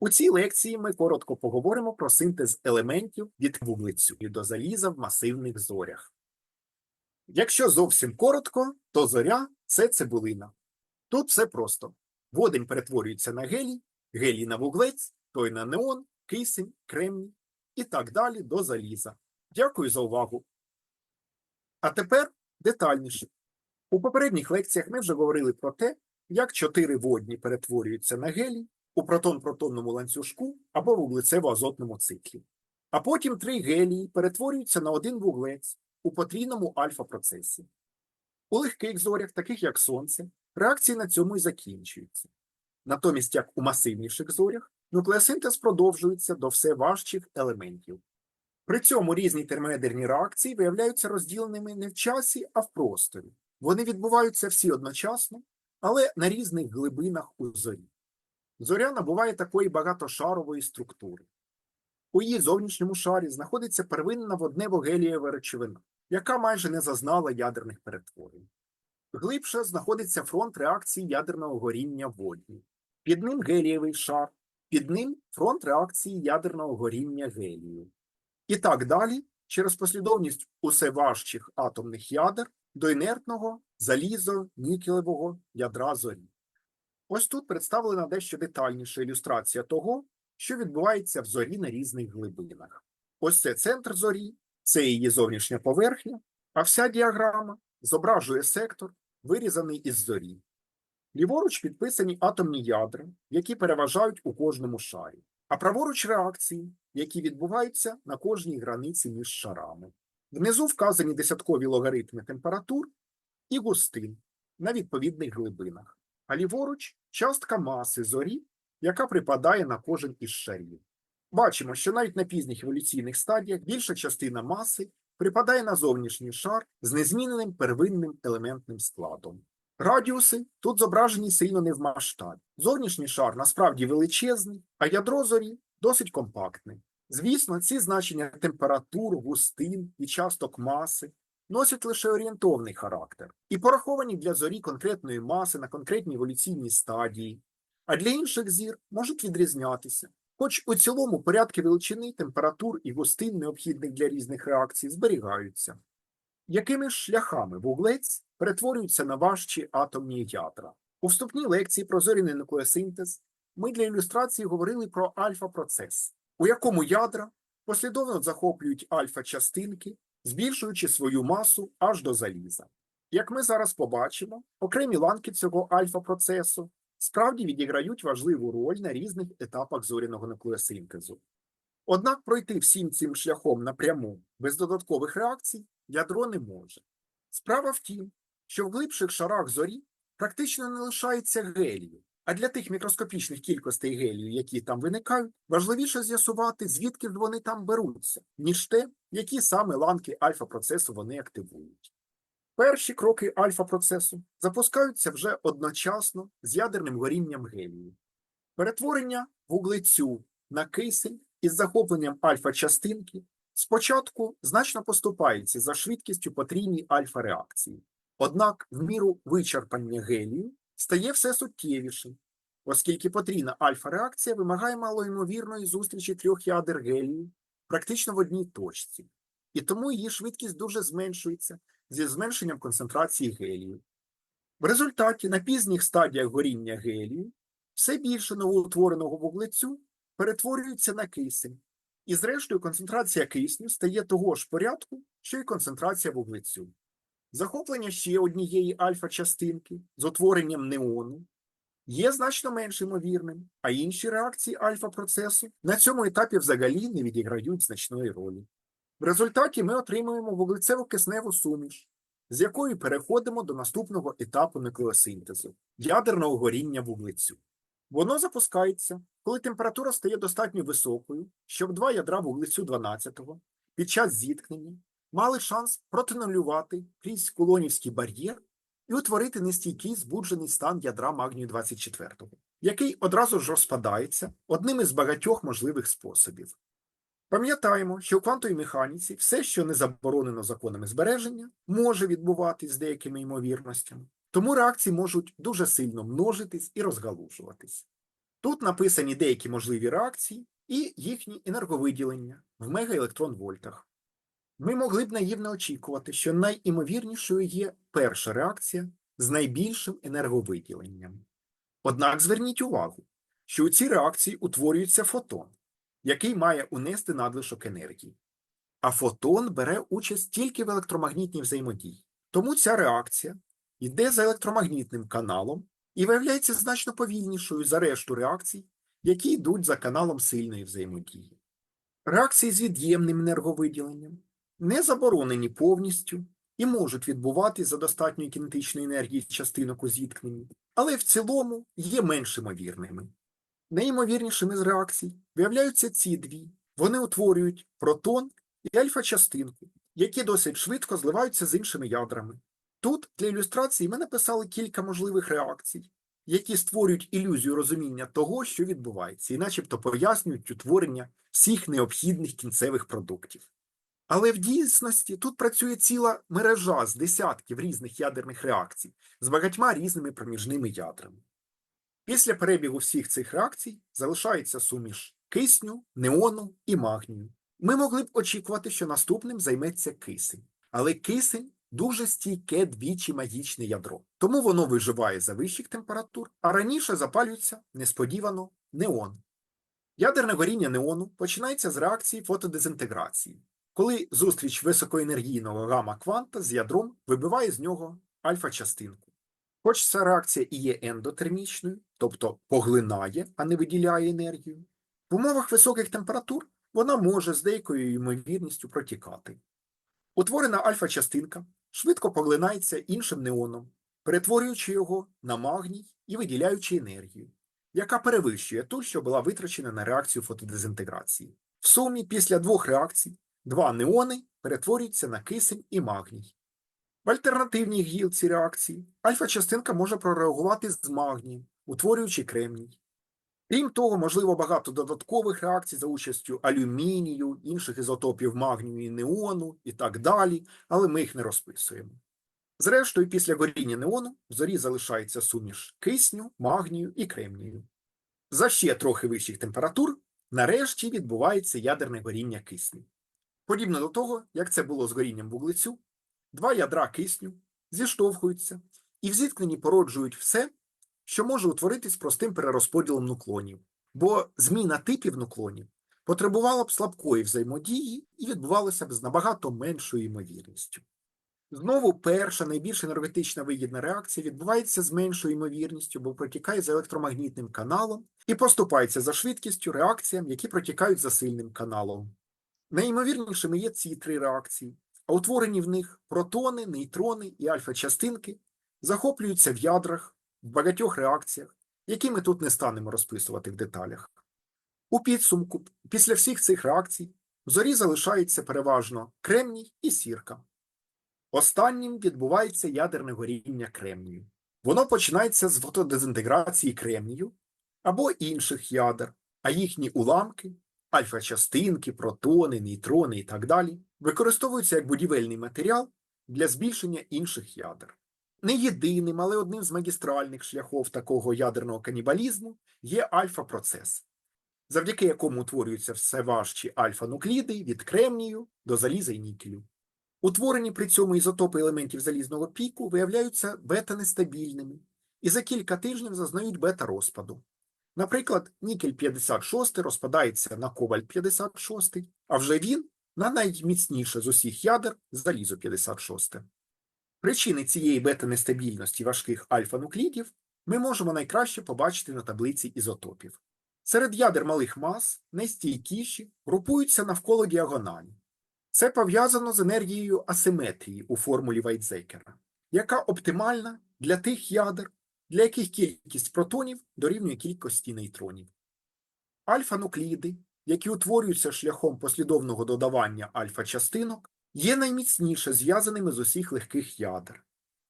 У цій лекції ми коротко поговоримо про синтез елементів від вуглецю і до заліза в масивних зорях. Якщо зовсім коротко, то зоря це цибулина. Тут все просто. Водень перетворюється на гелій, гелій на вуглець, той на неон, кисень, кремній і так далі до заліза. Дякую за увагу. А тепер детальніше. У попередніх лекціях ми вже говорили про те, як чотири водні перетворюються на гелій у протон-протонному ланцюжку або вуглецево-азотному циклі. А потім три гелії перетворюються на один вуглець у потрійному альфа-процесі. У легких зорях, таких як Сонце, реакції на цьому і закінчуються. Натомість, як у масивніших зорях, нуклеосинтез продовжується до все важчих елементів. При цьому різні термоядерні реакції виявляються розділеними не в часі, а в просторі. Вони відбуваються всі одночасно, але на різних глибинах у зорі. Зоря набуває такої багатошарової структури. У її зовнішньому шарі знаходиться первинна воднево-гелієва речовина, яка майже не зазнала ядерних перетворень. Глибше знаходиться фронт реакції ядерного горіння водні. Під ним гелієвий шар, під ним фронт реакції ядерного горіння гелію. І так далі, через послідовність усе важчих атомних ядер до інертного залізо-нікелевого ядра зорі. Ось тут представлена дещо детальніша ілюстрація того, що відбувається в зорі на різних глибинах. Ось це центр зорі, це її зовнішня поверхня, а вся діаграма зображує сектор, вирізаний із зорі. Ліворуч підписані атомні ядра, які переважають у кожному шарі, а праворуч реакції, які відбуваються на кожній границі між шарами. Внизу вказані десяткові логарифми температур і густин на відповідних глибинах, а ліворуч частка маси зорі, яка припадає на кожен із шарів. Бачимо, що навіть на пізніх еволюційних стадіях більша частина маси припадає на зовнішній шар з незміненим первинним елементним складом. Радіуси тут зображені сильно не в масштабі. Зовнішній шар насправді величезний, а ядро зорі досить компактне. Звісно, ці значення температур, густин і часток маси носять лише орієнтовний характер і пораховані для зорі конкретної маси на конкретній еволюційній стадії, а для інших зір можуть відрізнятися. Хоч у цілому порядки величини, температур і густин, необхідних для різних реакцій, зберігаються. Якими ж шляхами вуглець перетворюється на важчі атомні ядра? У вступній лекції про зоряний нуклеосинтез ми для ілюстрації говорили про альфа-процес, у якому ядра послідовно захоплюють альфа-частинки, збільшуючи свою масу аж до заліза. Як ми зараз побачимо, окремі ланки цього альфа-процесу справді відіграють важливу роль на різних етапах зоряного нуклеосинтезу. Однак пройти всім цим шляхом напряму без додаткових реакцій ядро не може. Справа в тім, що в глибших шарах зорі практично не лишається гелію, а для тих мікроскопічних кількостей гелію, які там виникають, важливіше з'ясувати, звідки вони там беруться, ніж те, які саме ланки альфа-процесу вони активують. Перші кроки альфа-процесу запускаються вже одночасно з ядерним горінням гелію. Перетворення вуглецю на кисень із захопленням альфа-частинки спочатку значно поступається за швидкістю потрійній альфа-реакції. Однак в міру вичерпання гелію стає все суттєвішим, оскільки потрійна альфа-реакція вимагає малоймовірної зустрічі трьох ядер гелію практично в одній точці, і тому її швидкість дуже зменшується зі зменшенням концентрації гелію. В результаті на пізніх стадіях горіння гелію все більше новоутвореного вуглецю перетворюється на кисень, і зрештою концентрація кисню стає того ж порядку, що й концентрація вуглецю. Захоплення ще однієї альфа-частинки з утворенням неону є значно менш ймовірним, а інші реакції альфа-процесу на цьому етапі взагалі не відіграють значної ролі. В результаті ми отримуємо вуглецево-кисневу суміш, з якою переходимо до наступного етапу нуклеосинтезу ядерного горіння вуглецю. Воно запускається, коли температура стає достатньо високою, щоб два ядра вуглецю 12-го під час зіткнення мали шанс протонулювати крізь кулонівський бар'єр і утворити нестійкий збуджений стан ядра магнію 24, який одразу ж розпадається одним із багатьох можливих способів. Пам'ятаємо, що в квантовій механіці все, що не заборонено законами збереження, може відбуватись з деякими ймовірностями, тому реакції можуть дуже сильно множитись і розгалужуватись. Тут написані деякі можливі реакції і їхні енерговиділення в мегаелектронвольтах. Ми могли б наївно очікувати, що найімовірнішою є перша реакція з найбільшим енерговиділенням. Однак зверніть увагу, що у цій реакції утворюється фотон, який має унести надлишок енергії. А фотон бере участь тільки в електромагнітній взаємодії. Тому ця реакція йде за електромагнітним каналом і виявляється значно повільнішою за решту реакцій, які йдуть за каналом сильної взаємодії. Реакції з від'ємним енерговиділенням не заборонені повністю і можуть відбуватись за достатньої кінетичної енергії частинок у зіткненні, але в цілому є менш ймовірними. Найімовірнішими з реакцій виявляються ці дві. Вони утворюють протон і альфа-частинку, які досить швидко зливаються з іншими ядрами. Тут для ілюстрації ми написали кілька можливих реакцій, які створюють ілюзію розуміння того, що відбувається, і начебто пояснюють утворення всіх необхідних кінцевих продуктів. Але в дійсності тут працює ціла мережа з десятків різних ядерних реакцій з багатьма різними проміжними ядрами. Після перебігу всіх цих реакцій залишається суміш кисню, неону і магнію. Ми могли б очікувати, що наступним займеться кисень. Але кисень дуже стійке двічі магічне ядро, тому воно виживає за вищих температур, а раніше запалюється несподівано неон. Ядерне горіння неону починається з реакції фотодезінтеграції, коли зустріч високоенергійного гамма-кванта з ядром вибиває з нього альфа-частинку. Хоч ця реакція і є ендотермічною, тобто поглинає, а не виділяє енергію, в умовах високих температур вона може з деякою ймовірністю протікати. Утворена альфа-частинка швидко поглинається іншим неоном, перетворюючи його на магній і виділяючи енергію, яка перевищує ту, що була витрачена на реакцію фотодезінтеграції. В сумі після двох реакцій два неони перетворюються на кисень і магній. В альтернативній гілці реакції альфа-частинка може прореагувати з магнієм, утворюючи кремній. Крім того, можливо багато додаткових реакцій за участю алюмінію, інших ізотопів магнію і неону і так далі, але ми їх не розписуємо. Зрештою, після горіння неону в зорі залишається суміш кисню, магнію і кремнію. За ще трохи вищих температур нарешті відбувається ядерне горіння кисню. Подібно до того, як це було з горінням вуглецю, два ядра кисню зіштовхуються і в зіткненні породжують все, що може утворитись простим перерозподілом нуклонів, бо зміна типів нуклонів потребувала б слабкої взаємодії і відбувалася б з набагато меншою ймовірністю. Знову перша найбільш енергетична вигідна реакція відбувається з меншою ймовірністю, бо протікає за електромагнітним каналом і поступається за швидкістю реакціям, які протікають за сильним каналом. Найімовірнішими є ці три реакції, а утворені в них протони, нейтрони і альфа-частинки захоплюються в ядрах в багатьох реакціях, які ми тут не станемо розписувати в деталях. У підсумку, після всіх цих реакцій, в зорі залишається переважно кремній і сірка. Останнім відбувається ядерне горіння кремнію. Воно починається з фотодезінтеграції кремнію або інших ядер, а їхні уламки, альфа-частинки, протони, нейтрони і так далі, використовуються як будівельний матеріал для збільшення інших ядер. Не єдиним, але одним з магістральних шляхов такого ядерного канібалізму є альфа-процес, завдяки якому утворюються все важчі альфа-нукліди від кремнію до заліза і нікелю. Утворені при цьому ізотопи елементів залізного піку виявляються бета-нестабільними і за кілька тижнів зазнають бета-розпаду. Наприклад, нікель 56 розпадається на коваль 56, а вже він на найміцніше з усіх ядер залізо 56. Причини цієї бета-нестабільності важких альфа-нуклідів ми можемо найкраще побачити на таблиці ізотопів. Серед ядер малих мас найстійкіші групуються навколо діагоналі. Це пов'язано з енергією асиметрії у формулі Вайтзекера, яка оптимальна для тих ядер, для яких кількість протонів дорівнює кількості нейтронів. Альфа-нукліди, які утворюються шляхом послідовного додавання альфа-частинок, є найміцніше зв'язаними з усіх легких ядер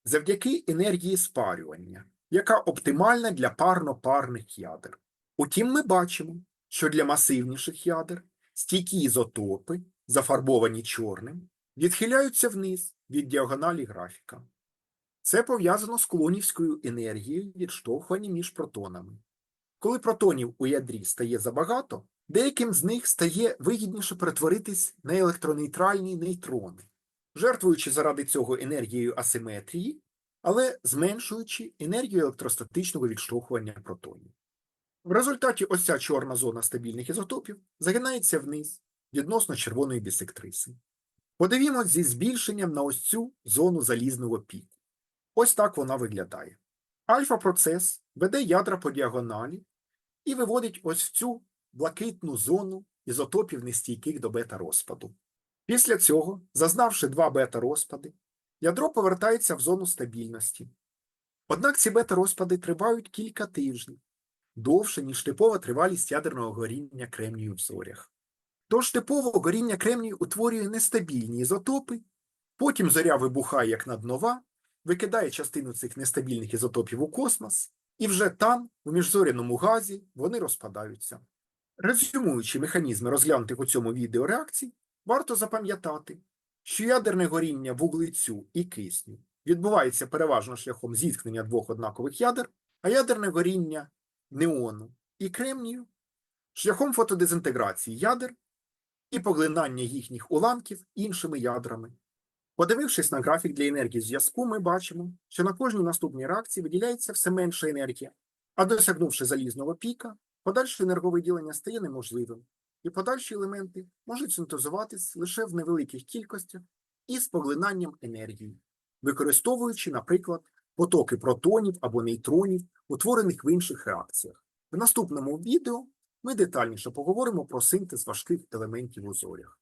завдяки енергії спарювання, яка оптимальна для парно-парних ядер. Утім, ми бачимо, що для масивніших ядер стійкі ізотопи, зафарбовані чорним, відхиляються вниз від діагоналі графіка. Це пов'язано з клонівською енергією відштовхування між протонами. Коли протонів у ядрі стає забагато, деяким з них стає вигідніше перетворитись на електронейтральні нейтрони, жертвуючи заради цього енергією асиметрії, але зменшуючи енергію електростатичного відштовхування протонів. В результаті ось ця чорна зона стабільних ізотопів загинається вниз відносно червоної бісектриси. Подивімось зі збільшенням на ось цю зону залізного піку. Ось так вона виглядає. Альфа-процес веде ядра по діагоналі і виводить ось в цю блакитну зону ізотопів нестійких до бета-розпаду. Після цього, зазнавши два бета-розпади, ядро повертається в зону стабільності. Однак ці бета-розпади тривають кілька тижнів, довше, ніж типова тривалість ядерного горіння кремнію в зорях. Тож типове горіння кремнію утворює нестабільні ізотопи, потім зоря вибухає як наднова, викидає частину цих нестабільних ізотопів у космос, і вже там, у міжзоряному газі, вони розпадаються. Резюмуючи механізми розглянутих у цьому відео реакцій, варто запам'ятати, що ядерне горіння вуглецю і кисню відбувається переважно шляхом зіткнення двох однакових ядер, а ядерне горіння неону і кремнію шляхом фотодезінтеграції ядер і поглинання їхніх уламків іншими ядрами. Подивившись на графік для енергії зв'язку, ми бачимо, що на кожній наступній реакції виділяється все менша енергія, а досягнувши залізного піка, подальше енерговиділення стає неможливим, і подальші елементи можуть синтезуватись лише в невеликих кількостях і з поглинанням енергії, використовуючи, наприклад, потоки протонів або нейтронів, утворених в інших реакціях. В наступному відео ми детальніше поговоримо про синтез важких елементів у зорях.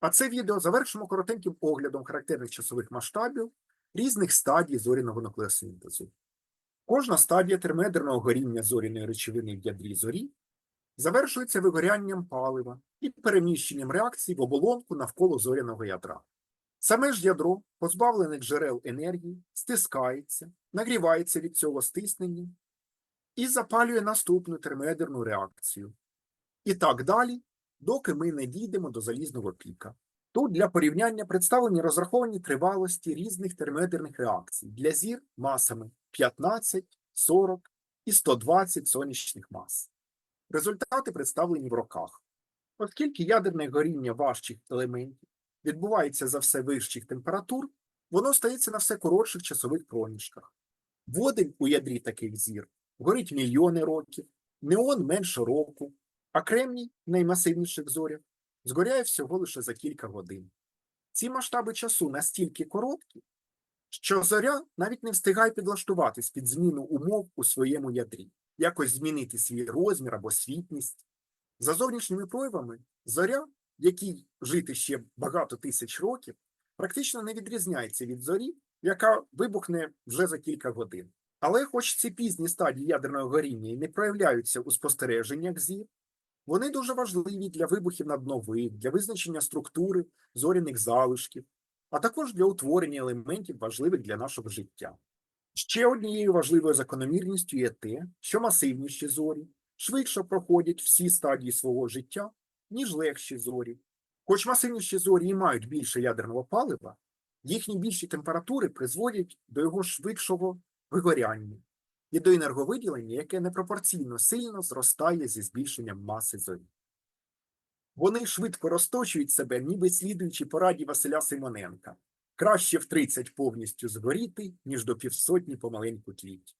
А це відео завершимо коротеньким оглядом характерних часових масштабів різних стадій зоряного нуклеосинтезу. Кожна стадія термоядерного горіння зоряної речовини в ядрі зорі завершується вигорянням палива і переміщенням реакцій в оболонку навколо зоряного ядра. Саме ж ядро, позбавлене джерел енергії, стискається, нагрівається від цього стиснення і запалює наступну термоядерну реакцію. І так далі, доки ми не дійдемо до залізного піка. Тут для порівняння представлені розраховані тривалості різних термоядерних реакцій для зір масами 15, 40 і 120 сонячних мас. Результати представлені в роках. Оскільки ядерне горіння важчих елементів відбувається за все вищих температур, воно стається на все коротших часових проміжках. Водень у ядрі таких зір горить мільйони років, неон менше року, а кремній наймасивніших зорях згоряє всього лише за кілька годин. Ці масштаби часу настільки короткі, що зоря навіть не встигає підлаштуватись під зміну умов у своєму ядрі, якось змінити свій розмір або світність. За зовнішніми проявами зоря, якій жити ще багато тисяч років, практично не відрізняється від зорі, яка вибухне вже за кілька годин. Але хоч ці пізні стадії ядерного горіння і не проявляються у спостереженнях зір, вони дуже важливі для вибухів наднових, для визначення структури зоряних залишків, а також для утворення елементів, важливих для нашого життя. Ще однією важливою закономірністю є те, що масивніші зорі швидше проходять всі стадії свого життя, ніж легші зорі. Хоч масивніші зорі і мають більше ядерного палива, їхні більші температури призводять до його швидшого вигоряння і до енерговиділення, яке непропорційно сильно зростає зі збільшенням маси зорі. Вони швидко розточують себе, ніби слідуючи пораді Василя Симоненка. Краще в 30 повністю згоріти, ніж до півсотні помаленьку тліть.